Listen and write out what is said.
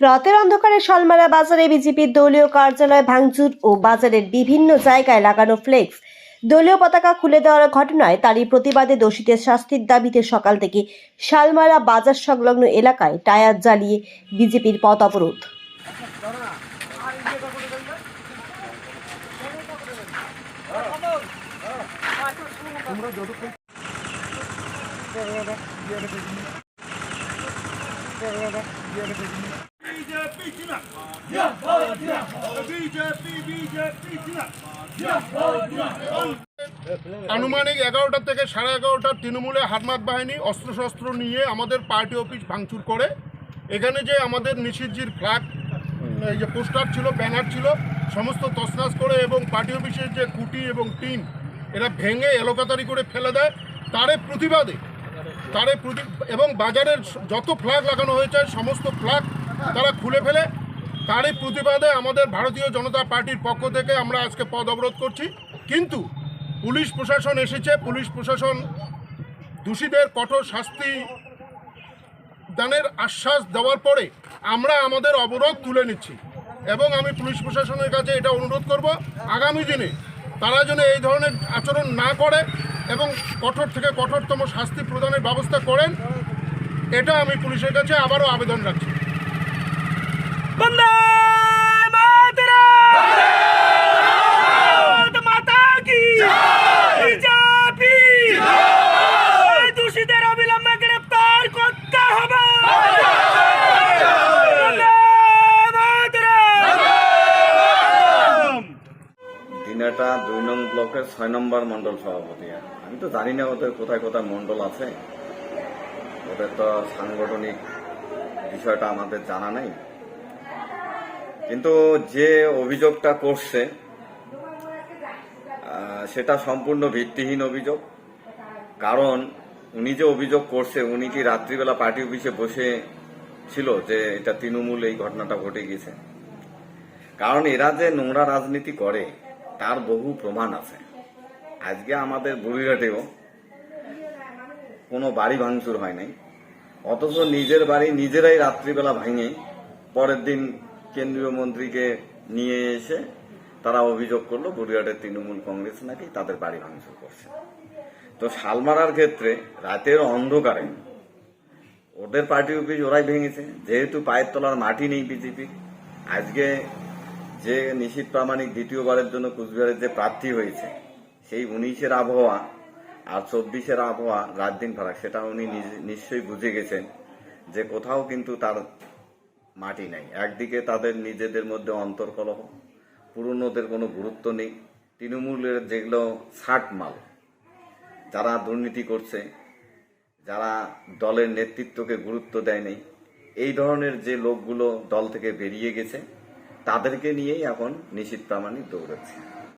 রাতের অন্ধকারে শালমারা বাজারে বিজেপির দলীয় কার্যালয় ভাঙচুর ও বাজারের বিভিন্ন জায়গায় লাগানো ফ্লেক্স। দলীয় পতাকা খুলে দেওয়ার ঘটনায় তারই প্রতিবাদে দোষীদের শাস্তির দাবিতে সকাল থেকে শালমারা বাজার সংলগ্ন এলাকায় টায়ার জ্বালিয়ে বিজেপির পথ অবরোধ। জিন্দাবাদ আনুমানিক এগারোটা থেকে সাড়ে এগারোটা তৃণমূলে হারমাত বাহিনী অস্ত্রশস্ত্র নিয়ে আমাদের পার্টি অফিস ভাঙচুর করে। এখানে যে আমাদের নিষিদ্ধজির ফ্ল্যাগ, এই যে পোস্টার ছিল, ব্যানার ছিল, সমস্ত তসনাস করে এবং পার্টি অফিসের যে কুটি এবং টিন এরা ভেঙে এলোকাতারি করে ফেলে দেয়। তারে প্রতিবাদে, তারে প্রতি এবং বাজারের যত ফ্ল্যাগ লাগানো হয়েছে, সমস্ত ফ্ল্যাগ তারা খুলে ফেলে। তারই প্রতিবাদে আমাদের ভারতীয় জনতা পার্টির পক্ষ থেকে আমরা আজকে পদ অবরোধ করছি। কিন্তু পুলিশ প্রশাসন এসেছে। পুলিশ প্রশাসন দোষীদের কঠোর শাস্তি দানের আশ্বাস দেওয়ার পরে আমরা আমাদের অবরোধ তুলে নিচ্ছি। এবং আমি পুলিশ প্রশাসনের কাছে এটা অনুরোধ করব, আগামী দিনে তারা যেন এই ধরনের আচরণ না করে এবং কঠোর থেকে কঠোরতম শাস্তি প্রদানের ব্যবস্থা করেন, এটা আমি পুলিশের কাছে আবারও আবেদন রাখছি। দিনাটা দুই নং ব্লকের ছয় নম্বর মন্ডল সভাপতি। আমি তো জানি না ওদের কোথায় কোথায় মন্ডল আছে। ওদের তো সাংগঠনিক বিষয়টা আমাদের জানা নেই। কিন্তু যে অভিযোগটা করছে সেটা সম্পূর্ণ ভিত্তিহীন অভিযোগ। কারণ উনি যে অভিযোগ করছে, উনি কি রাত্রিবেলা পার্টি অফিসে বসে ছিল যে এটা তৃণমূল এই ঘটনাটা ঘটে গেছে কারণ এরা যে নোংরা রাজনীতি করে, তার বহু প্রমাণ আছে। আজকে আমাদের বুড়িঘাটেও কোনো বাড়ি ভাঙচুর হয় নাই। অথচ নিজের বাড়ি নিজেরাই রাত্রিবেলা ভাঙে, পরের দিন কেন্দ্রীয় মন্ত্রীকে নিয়ে এসে তারা অভিযোগ করল বুড়িঘাটের তৃণমূল কংগ্রেস নাকি তাদের বাড়ি ভাঙচুর করছে। তো শালমারার ক্ষেত্রে রাতের অন্ধকারে ওদের পার্টি অফিস ওরাই ভেঙেছে। যেহেতু পায়ের তলার মাটি নেই বিজেপি, আজকে যে নিশীত প্রামাণিক দ্বিতীয়বারের জন্য কুচবিহারের যে প্রার্থী হয়েছে, সেই উনিশের আবহাওয়া আর চব্বিশের আবহাওয়া রাত দিন ফারাক, সেটা উনি নিশ্চয়ই বুঝে গেছেন যে কোথাও কিন্তু তার মাটি নাই। একদিকে তাদের নিজেদের মধ্যে অন্তর্কলহ পুরনোদের কোনো গুরুত্ব নেই। তৃণমূলের যেগুলো ষাট মাল, যারা দুর্নীতি করছে, যারা দলের নেতৃত্বকে গুরুত্ব দেয়নি এই ধরনের যে লোকগুলো দল থেকে বেরিয়ে গেছে, তাদেরকে নিয়েই এখন নিশীত প্রামাণিক দৌড়াচ্ছে।